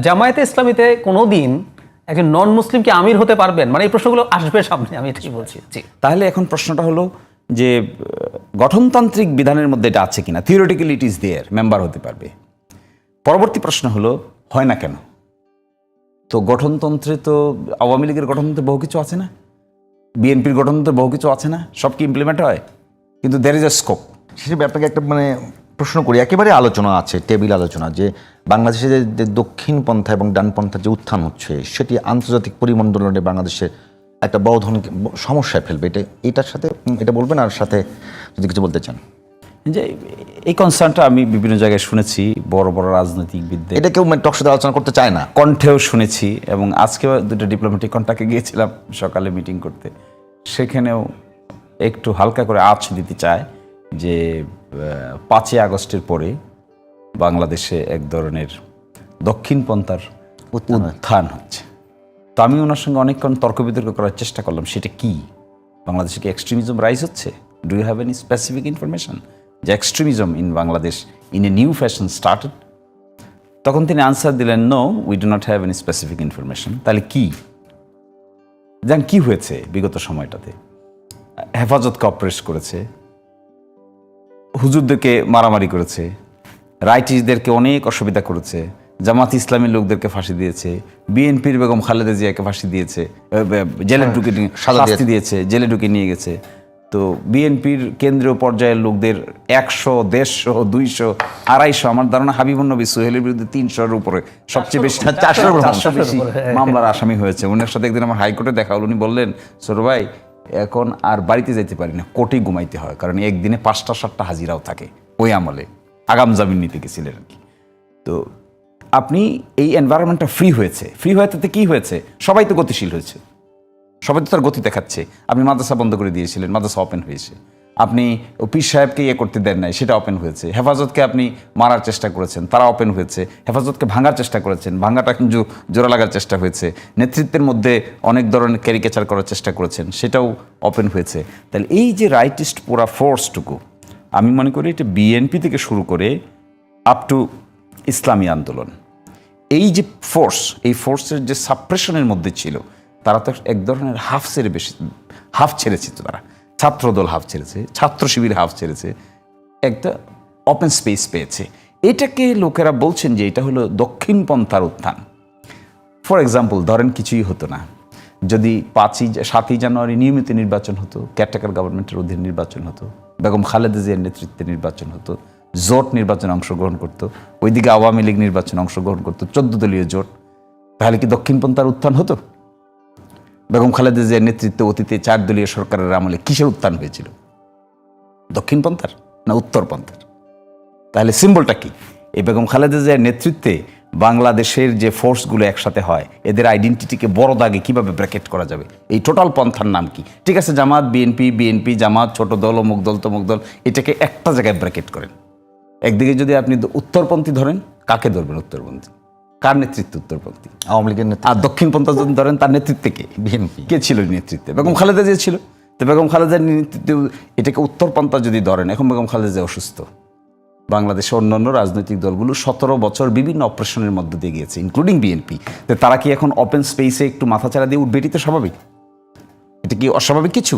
জামায়াতে ইসলামীতে কোনোদিন একজন নন মুসলিম কি আমির হতে পারবেন? মানে এই প্রশ্নগুলো আসবে সামনে আমি এটাই বলছি। জি। তাহলে এখন প্রশ্নটা হলো যে গঠনতান্ত্রিক বিধানের মধ্যে এটা আছে কিনা? Theoretically it is there member হতে পারবে। পরবর্তী প্রশ্ন হলো হয় না কেন? তো গঠনতন্ত্রে তো আওয়ামী লীগের গঠনতন্ত্রে বহু কিছু আছে না? বিএনপির গঠনতন্ত্রে বহু কিছু আছে না? সব কি ইমপ্লিমেন্ট হয়? কিন্তু দের ইজ এ স্কোপ হিসেবে আপনাকে একটা মানে প্রশ্ন করি একেবারে আলোচনা আছে টেবিল আলোচনা যে বাংলাদেশে যে দক্ষিণ পন্থা এবং ডান পন্থার যে উত্থান হচ্ছে সেটি আন্তর্জাতিক পরিমণ্ডলে বাংলাদেশের একটা বড় ধরনের সমস্যায় ফেলবে। এটা এটার সাথে এটা বলবেন আর সাথে যদি কিছু বলতে চান। যে এই কনসার্নটা আমি বিভিন্ন জায়গায় শুনেছি বড় বড় রাজনৈতিকবিদদের এটা কেউ টক সাথে আলোচনা করতে চায় না। কণ্ঠেও শুনেছি এবং আজকেও দুটো ডিপ্লোম্যাটিক কন্ট্যাক্টে গিয়েছিলাম সকালে মিটিং করতে। সেখানেও একটু হালকা করে আঁচ দিতে চায় যে পাঁচই আগস্টের পরে বাংলাদেশে এক ধরনের দক্ষিণ পন্থার উত্থান হচ্ছে। তো আমি ওনার সঙ্গে অনেকক্ষণ তর্ক বিতর্ক করার চেষ্টা করলাম সেটা কি? বাংলাদেশে কি এক্সট্রিমিজম রাইজ হচ্ছে? Do you have any specific information যে extremism in Bangladesh in a new fashion started তখন তিনি আনসার দিলেন no we do not have any specific information তাহলে কি? যেন কি হয়েছে বিগত সময়টাতে? হেফাজতকে অপ্রেস করেছে? হুজুরদেরকে মারামারি করেছে রাইটিসদেরকে অনেক অসুবিধা করেছে জামাত ইসলামী লোকদেরকে ফাঁসি দিয়েছে বিএনপির বেগম খালেদা জিয়াকে ফাঁসি দিয়েছে জেলে ঢুকে শাস্তি দিয়েছে। জেলে ঢুকে নিয়ে গেছে। তো বিএনপির কেন্দ্রীয় পর্যায়ের লোকদের একশো দেড়শো দুইশো আড়াইশো আমার ধারণা হাবিবুন নবী সোহেলের বিরুদ্ধে তিনশোর উপরে সবচেয়ে বেশি চারশোর চারশো বেশি হ্যাঁ। মামলার আসামি হয়েছে। উনার সাথে একদিন আমার হাইকোর্টে দেখা হলো উনি বললেন সোর ভাই এখন আর বাড়িতে যেতে পারি না কোর্টেই ঘুমাইতে হয়, কারণ একদিনে পাঁচটা, সাতটা হাজিরাও থাকে ওই আমলে, আগাম জামিন নিতে গেছিলেন আর কি। তো আপনি এই এনভায়রনমেন্টটা ফ্রি হয়েছে। ফ্রি তাতে কি হয়েছে? সবাই তো গতিশীল হয়েছে। সবাই তো তার গতি দেখাচ্ছে। আপনি মাদ্রাসা বন্ধ করে দিয়েছিলেন, মাদ্রাসা ওপেন হয়েছে। আপনি পীর সাহেবকে ইয়ে করতে দেন নাই, সেটা ওপেন হয়েছে। হেফাজতকে আপনি মারার চেষ্টা করেছেন, তারা ওপেন হয়েছে। হেফাজতকে ভাঙার চেষ্টা করেছেন, ভাঙাটা কিন্তু জোড়া লাগার চেষ্টা হয়েছে। নেতৃত্বের মধ্যে অনেক ধরনের ক্যারিকেচার করার চেষ্টা করেছেন, সেটাও ওপেন হয়েছে। তাহলে এই যে রাইটিস্ট পুরা ফোর্সটুকু আমি মনে করি এটা বিএনপি থেকে শুরু করে আপ টু ইসলামী আন্দোলন। এই যে ফোর্স এই ফোর্সের যে সাপ্রেশনের মধ্যে ছিল, তারা তো এক ধরনের হাফ ছেড়ে বেশি হাফ ছেড়েছে তো তারা। ছাত্রদল হাফ ছেড়েছে, ছাত্র শিবির হাফ ছেড়েছে, একটা ওপেন স্পেস পেয়েছে। এটাকে লোকেরা বলছেন যে এটা হলো দক্ষিণ পন্থার উত্থান। ফর এক্সাম্পল ধরেন কিছুই হতো না। যদি পাঁচই সাতই জানুয়ারি নিয়মিত নির্বাচন হতো ক্যারটেকার গভর্নমেন্টের অধীনে নির্বাচন হতো, বেগম খালেদা জিয়ার নেতৃত্বে নির্বাচন হতো, জোট নির্বাচনে অংশগ্রহণ করতো, ওইদিকে আওয়ামী লীগ নির্বাচনে অংশগ্রহণ করতো, চোদ্দ দলীয় জোট, তাহলে কি দক্ষিণপন্থার উত্থান হতো? বেগম খালেদা জিয়ার নেতৃত্বে অতীতে চার দলীয় সরকারের আমলে কিসের উত্থান হয়েছিল? দক্ষিণপন্থার না উত্তরপন্থার তাহলে সিম্বলটা কি? এই বেগম খালেদা জিয়ার নেতৃত্বে বাংলাদেশের যে ফোর্সগুলো একসাথে হয়, এদের আইডেন্টিটিকে বড় দাগে কীভাবে ব্র্যাকেট করা যাবে? এই টোটাল পন্থার নাম কি? ঠিক আছে, জামাত বিএনপি বিএনপি জামাত, ছোট দল, অমুক দল, তমুক দল, এটাকে একটা জায়গায় ব্র্যাকেট করেন। একদিকে যদি আপনি উত্তরপন্থী ধরেন, কাকে ধরবেন উত্তরপন্থী? কার নেতৃত্বে উত্তরপন্থী? আওয়ামী লীগের নেতা আর দক্ষিণপন্থা যদি ধরেন তার নেতৃত্বে কে? বিএনপি। কে ছিল নেতৃত্বে? বেগম খালেদা যে ছিল। তো বেগম খালেদার নেতৃত্বে এটাকে উত্তরপন্থা যদি ধরেন এখন বেগম খালেদা জিয়া অসুস্থ। বাংলাদেশের অন্যান্য রাজনৈতিক দলগুলো সতেরো বছর বিভিন্ন অপারেশনের মধ্যে দিয়ে গিয়েছে ইনক্লুডিং বিএনপি তো তারা কি এখন ওপেন স্পেসে একটু মাথাচাড়া দিয়ে উঠবে? এটি তো স্বাভাবিক। এটা কি অস্বাভাবিক কিছু?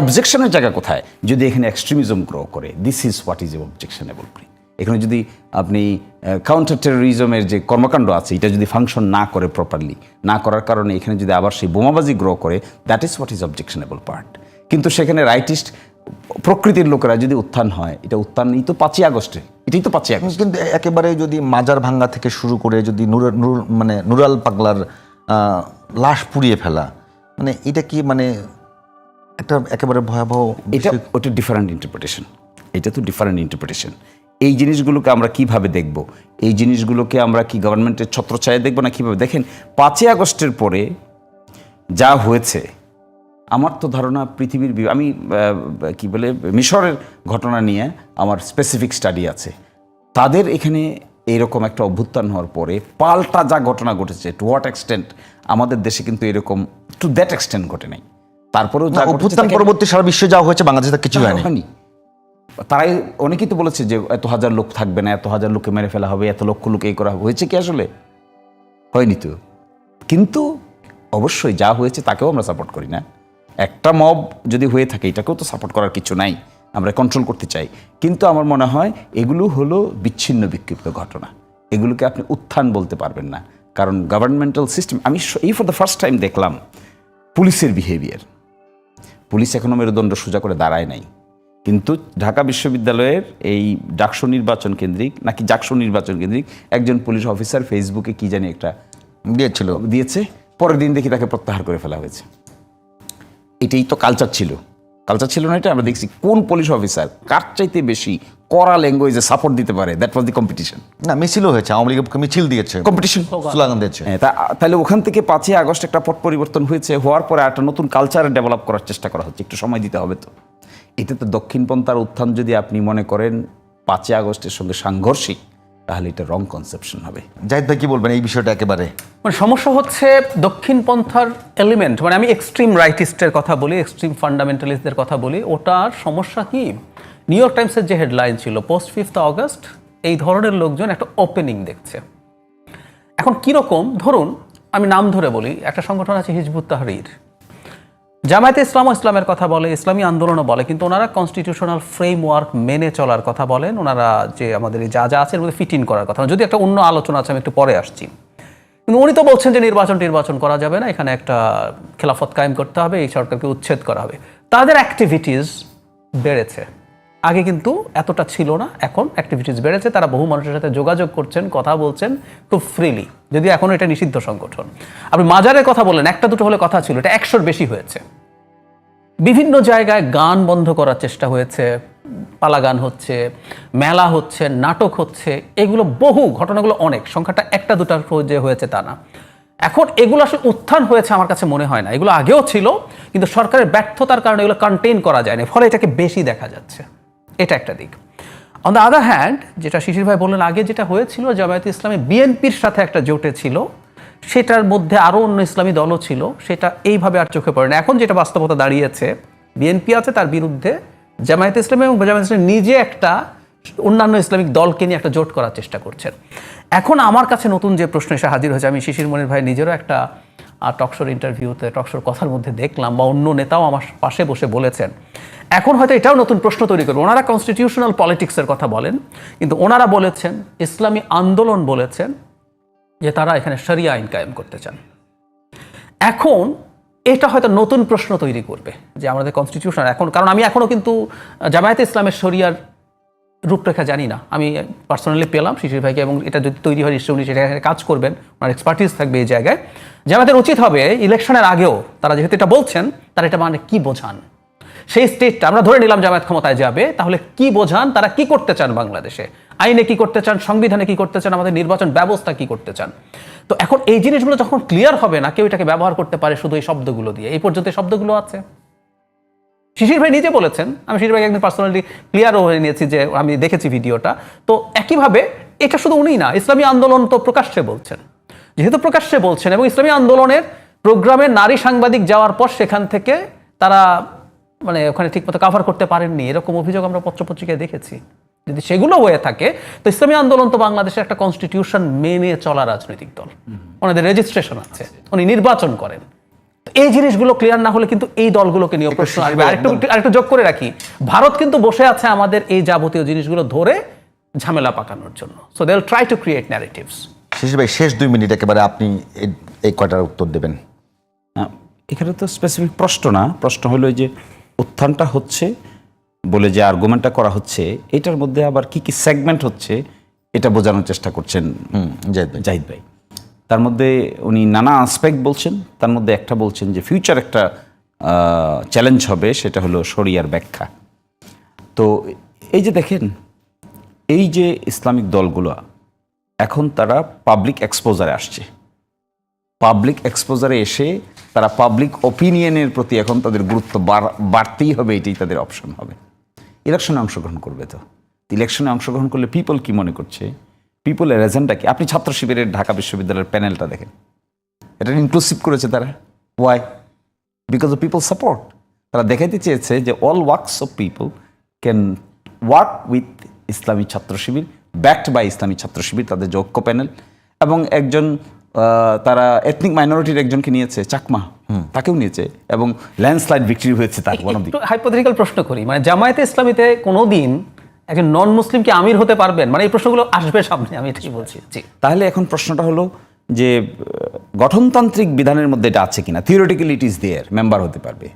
অবজেকশনের জায়গা কোথায়? যদি এখানে এক্সট্রিমিজম গ্রো করে this is what is a objectionable এখানে যদি আপনি কাউন্টার টেরোরিজমের যে কর্মকাণ্ড আছে এটা যদি ফাংশন না করে প্রপারলি না করার কারণে এখানে যদি আবার সেই বোমাবাজি গ্রো করে that is what is objectionable part কিন্তু সেখানে রাইটিস্ট প্রকৃতির লোকেরা যদি উত্থান হয় এটা উত্থান এই তো পাঁচই আগস্টে এটাই তো পাঁচই আগস্ট। কিন্তু একেবারে যদি মাজার ভাঙ্গা থেকে শুরু করে যদি নুর নুর মানে নুরাল পাগলার লাশ পুড়িয়ে ফেলা মানে এটা কি মানে একটা একেবারে ভয়াবহ এটা ওটা ডিফারেন্ট ইন্টারপ্রিটেশন এটা তো ডিফারেন্ট ইন্টারপ্রিটেশন এই জিনিসগুলোকে আমরা কীভাবে দেখব? এই জিনিসগুলোকে আমরা কি গভর্নমেন্টের ছত্রছায়া দেখব না কীভাবে? দেখেন পাঁচই আগস্টের পরে যা হয়েছে আমার তো ধারণা পৃথিবীর আমি কি বলে মিশরের ঘটনা নিয়ে আমার স্পেসিফিক স্টাডি আছে। তাদের এখানে এইরকম একটা অভ্যুত্থান হওয়ার পরে পাল্টা যা ঘটনা ঘটেছে টু হোয়াট এক্সটেন্ট আমাদের দেশে কিন্তু এরকম টু দ্যাট এক্সটেন্ট ঘটে নাই। তারপরেও যা অভ্যুত্থান পরবর্তী সারা বিশ্বে যা হয়েছে বাংলাদেশে কিছু হয়নি। তারাই অনেকেই তো বলেছে যে এত হাজার লোক থাকবে না, এত হাজার লোককে মেরে ফেলা হবে, এত লক্ষ লোক এই করা হয়েছে কি আসলে? হয়নি তো। কিন্তু অবশ্যই যা হয়েছে তাকেও আমরা সাপোর্ট করি না। একটা মব যদি হয়ে থাকে, এটাকেও তো সাপোর্ট করার কিছু নাই। আমরা কন্ট্রোল করতে চাই। কিন্তু আমার মনে হয় এগুলো হলো বিচ্ছিন্ন বিক্ষিপ্ত ঘটনা। এগুলোকে আপনি উত্থান বলতে পারবেন না। কারণ গভর্নমেন্টাল সিস্টেম আমি এই ফর দ্য ফার্স্ট টাইম দেখলাম পুলিশের বিহেভিয়ার পুলিশ এখনও মেরুদণ্ড সোজা করে দাঁড়ায় নাই। কিন্তু ঢাকা বিশ্ববিদ্যালয়ের এই ডাকসু নির্বাচন কেন্দ্রিক নাকি জাকসু নির্বাচন কেন্দ্রিক একজন পুলিশ অফিসার ফেসবুকে কি জানি একটা দিয়েছিল। দিয়েছে পরের দিন দেখি তাকে প্রত্যাহার করে ফেলা হয়েছে। এটাই তো কালচার ছিল। কালচার ছিল না এটা আমরা দেখছি কোন পুলিশ অফিসার কার চাইতে বেশি কড়া ল্যাঙ্গুয়েজে সাপোর্ট দিতে পারে? দ্যাট ওয়াজ দি কম্পিটিশন না মিছিলও হয়েছে আওয়ামী লীগ মিছিল দিয়েছে। কম্পিটিশন স্লোগান দিয়েছে। হ্যাঁ, তাহলে ওখান থেকে পাঁচই আগস্ট একটা পট পরিবর্তন হয়েছে হওয়ার পরে একটা নতুন কালচার ডেভেলপ করার চেষ্টা করা হচ্ছে। একটু সময় দিতে হবে তো। এতে তো দক্ষিণপন্থার উত্থান যদি আপনি মনে করেন পাঁচই আগস্টের সঙ্গে সাংঘর্ষিক তাহলে এটা রং কনসেপশন হবে। জাহিদ ভাই কি বলবেন এই বিষয়টা একেবারে? মানে সমস্যা হচ্ছে দক্ষিণপন্থার এলিমেন্ট মানে আমি এক্সট্রিম রাইটিস্টের কথা বলি এক্সট্রিম ফান্ডামেন্টালিস্টদের কথা বলি ওটার সমস্যা কি? নিউ ইয়র্ক টাইমসের যে হেডলাইন ছিল পোস্ট ফিফথ অগস্ট এই ধরনের লোকজন একটা ওপেনিং দেখছে। এখন কীরকম? ধরুন আমি নাম ধরে বলি একটা সংগঠন আছে হিজবুত তাহরির। জামায়াতে ইসলাম ইসলামের কথা বলে, ইসলামী আন্দোলনও বলে, কিন্তু ওনারা কনস্টিটিউশনাল ফ্রেমওয়ার্ক মেনে চলার কথা বলেন। ওনারা যে আমাদের যা যা আছে মধ্যে ফিট ইন করার কথা যদি একটা অন্য আলোচনা আছে, আমি একটু পরে আসছি। কিন্তু উনি তো বলছেন যে নির্বাচন নির্বাচন করা যাবে না, এখানে একটা খেলাফত কায়েম করতে হবে, এই সরকারকে উচ্ছেদ করা হবে। তাদের অ্যাক্টিভিটিস বেড়েছে। আগে কিন্তু এতটা ছিল না, এখন অ্যাক্টিভিটিস বেড়েছে, তারা বহু মানুষের সাথে যোগাযোগ করছেন, কথা বলছেন খুব ফ্রিলি যদি এখন এটা নিষিদ্ধ সংগঠন। আপনি মাজারের কথা বললেন, একটা দুটো হলে কথা ছিল, এটা একশোর বেশি হয়েছে। বিভিন্ন জায়গায় গান বন্ধ করার চেষ্টা হয়েছে পালা গান হচ্ছে, মেলা হচ্ছে, নাটক হচ্ছে, এগুলো বহু, ঘটনাগুলো অনেক, সংখ্যাটা একটা দুটার যে হয়েছে তা না। এখন এগুলো আসলে উত্থান হয়েছে আমার কাছে মনে হয় না, এগুলো আগেও ছিল, কিন্তু সরকারের ব্যর্থতার কারণে এগুলো কন্টেন করা যায়নি, ফলে এটাকে বেশি দেখা যাচ্ছে। এটা একটা দিক। অন দ্য আদার হ্যান্ড যেটা শিশির ভাই বললেন, আগে যেটা হয়েছিল, জামায়াত ইসলামী বিএনপির সাথে একটা জোটে ছিল, সেটার মধ্যে আরও অন্য ইসলামী দলও ছিল, সেটা এইভাবে আর চোখে পড়ে না। এখন যেটা বাস্তবতা দাঁড়িয়েছে, বিএনপি আছে তার বিরুদ্ধে, জামায়াত ইসলামী এবং জামায়াত ইসলাম নিজে একটা অন্যান্য ইসলামিক দলকে নিয়ে একটা জোট করার চেষ্টা করছেন। এখন আমার কাছে নতুন যে প্রশ্ন এসে হাজির হয়েছে, আমি শিশির মনির ভাই নিজেরও একটা টকশোর ইন্টারভিউতে টকশোর কথার মধ্যে দেখলাম, বা অন্য নেতাও আমার পাশে বসে বলেছেন। এখন হয়তো এটাও নতুন প্রশ্ন তৈরি করবে। ওনারা কনস্টিটিউশনাল পলিটিক্সের কথা বলেন, কিন্তু ওনারা বলেছেন, ইসলামী আন্দোলন বলেছেন, যে তারা এখানে শরিয়া আইন কায়েম করতে চান। এখন এটা হয়তো নতুন প্রশ্ন তৈরি করবে, যে আমাদের কনস্টিটিউশন এখন, কারণ আমি এখনও কিন্তু, জামায়াতে ইসলামের শরিয়ার রূপরেখা জানি না। আমি পার্সোনালি পেলাম শিশির ভাইকে এবং এটা যদি তৈরি হয় নিশ্চয়ই উনি সেটা কাজ করবেন, ওনার এক্সপার্টিস থাকবে এই জায়গায়। জামায়াতের উচিত হবে ইলেকশনের আগেও, তারা যেহেতু এটা বলছেন, তারা এটা মানে কি বোঝান? সেই স্টেটটা আমরা ধরে নিলাম জামায়াত ক্ষমতায় যাবে, তাহলে কি বোঝান, তারা কি করতে চান বাংলাদেশে? আইনে কি করতে চান, সংবিধানে কি করতে চান, আমাদের নির্বাচন ব্যবস্থা কি করতে চান? তো এখন এই জিনিসগুলো যখন ক্লিয়ার হবে না, কেউ এটাকে ব্যবহার করতে পারে শুধু এই শব্দগুলো দিয়ে। এই পর্যন্ত শব্দগুলো আছে? শিশির ভাই নিজে বলেছেন আমি শিশির ভাই একদিন পার্সোনালি ক্লিয়ারও হয়ে নিয়েছি যে আমি দেখেছি ভিডিওটা। তো একইভাবে এটা শুধু উনিই না ইসলামী আন্দোলন তো প্রকাশ্যে বলছেন। যেহেতু প্রকাশ্যে বলছেন এবং ইসলামী আন্দোলনের প্রোগ্রামে নারী সাংবাদিক যাওয়ার পর সেখান থেকে তারা মানে ওখানে ঠিকমতো কাভার করতে পারেননি এরকম অভিযোগ আমরা পত্রপত্রিকায় দেখেছি। যদি সেগুলো হয়ে থাকে তো ইসলামী আন্দোলন তো বাংলাদেশের একটা কনস্টিটিউশন মেনে চলা রাজনৈতিক দল। ওনাদের রেজিস্ট্রেশন আছে উনি নির্বাচন করেন। এই জিনিসগুলো ক্লিয়ার না হলে কিন্তু এই দলগুলোকে নিয়ে প্রশ্ন আসবে। আরেকটু আরেকটু যোগ করে রাখি। ভারত কিন্তু বসে আছে আমাদের এই যাবতীয় জিনিসগুলো ধরে ঝামেলা পাকানোর জন্য। So they try to create narratives শেষ ভাই শেষ দুই মিনিট একেবারে আপনি এই কয়টার উত্তর দেবেন? এখানে তো স্পেসিফিক প্রশ্ন না। প্রশ্ন হলো যে উত্থানটা হচ্ছে বলে যে আর্গুমেন্টটা করা হচ্ছে এটার মধ্যে আবার কি কি সেগমেন্ট হচ্ছে এটা বোঝানোর চেষ্টা করছেন হুম জাহিদ জাহিদ ভাই। তার মধ্যে উনি নানা আসপেক্ট বলছেন, তার মধ্যে একটা বলছেন যে ফিউচার একটা চ্যালেঞ্জ হবে, সেটা হলো শরিয়ার ব্যাখ্যা। তো এই যে দেখেন, এই যে ইসলামিক দলগুলো, এখন তারা পাবলিক এক্সপোজারে আসছে। পাবলিক এক্সপোজারে এসে তারা পাবলিক ওপিনিয়নের প্রতি এখন তাদের গুরুত্ব বাড়- বাড়তেই হবে, এটাই তাদের অপশন হবে। ইলেকশনে অংশগ্রহণ করবে তো। ইলেকশনে অংশগ্রহণ করলে পিপল কি মনে করছে? পিপলের এজেন্ডা কি? আপনি ছাত্র শিবিরের ঢাকা বিশ্ববিদ্যালয়ের প্যানেলটা দেখেন। এটা ইনক্লুসিভ করেছে তারা। Why because of people support তারা দেখাইতে চেয়েছে যে all works of people can work with Islami Chhatra Shibir backed by ইসলামী ছাত্র শিবির তাদের যে ঐক্য প্যানেল এবং একজন তারা এথনিক মাইনরিটির একজনকে নিয়েছে চাকমা। তাকেও নিয়েছে। এবং ল্যান্ডস্লাইড বিক্রি হয়েছে তার হাইপোথেটিক্যাল প্রশ্ন করি। মানে জামায়াতে ইসলামীতে কোনোদিন একজন নন মুসলিম কি আমির হতে পারবেন? মানে এই প্রশ্নগুলো আসবে সামনে আমি এটাই বলছি। জি। তাহলে এখন প্রশ্নটা হলো যে গঠনতান্ত্রিক বিধানের মধ্যে এটা আছে কিনা? Theoretically it is there member হতে পারবে।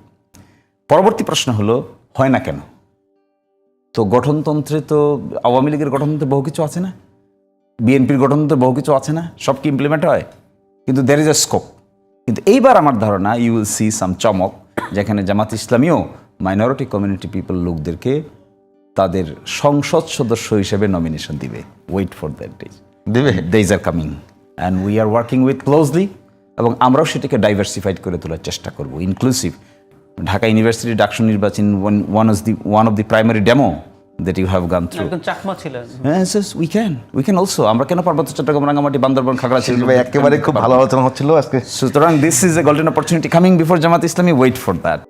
পরবর্তী প্রশ্ন হলো হয় না কেন? তো গঠনতন্ত্রে তো আওয়ামী লীগের গঠনতন্ত্রে বহু কিছু আছে না? বিএনপির গঠনতন্ত্রে বহু কিছু আছে না? সব কি ইমপ্লিমেন্ট হয়? কিন্তু দের ইজ এ স্কোপ কিন্তু এইবার আমার ধারণা ইউ উইল সি সাম চমক যেখানে জামাত ইসলামীও মাইনরিটি কমিউনিটি পিপল লোকদেরকে তাদের সংসদ সদস্য হিসেবে নমিনেশন দিবে। ওয়েট ফর দ্যাট ডেজ দেবে? Days are coming and we are working with closely এবং আমরাও সেটাকে ডাইভার্সিফাইড করে তোলার চেষ্টা করব। ইনক্লুসিভ ঢাকা ইউনিভার্সিটি ডাকসু নির্বাচন one of the one of the primary demo that you have gone through Chakma ছিলেন। We can we can also আমরা কেন পার্বত্য চট্টগ্রাম রাঙ্গামাটি বান্দরবান খাগড়াছড়ি ভাই একেবারে খুব ভালো আলোচনা হচ্ছিল আজকে। সুতরাং this is a golden opportunity coming before Jamaat Islami wait for that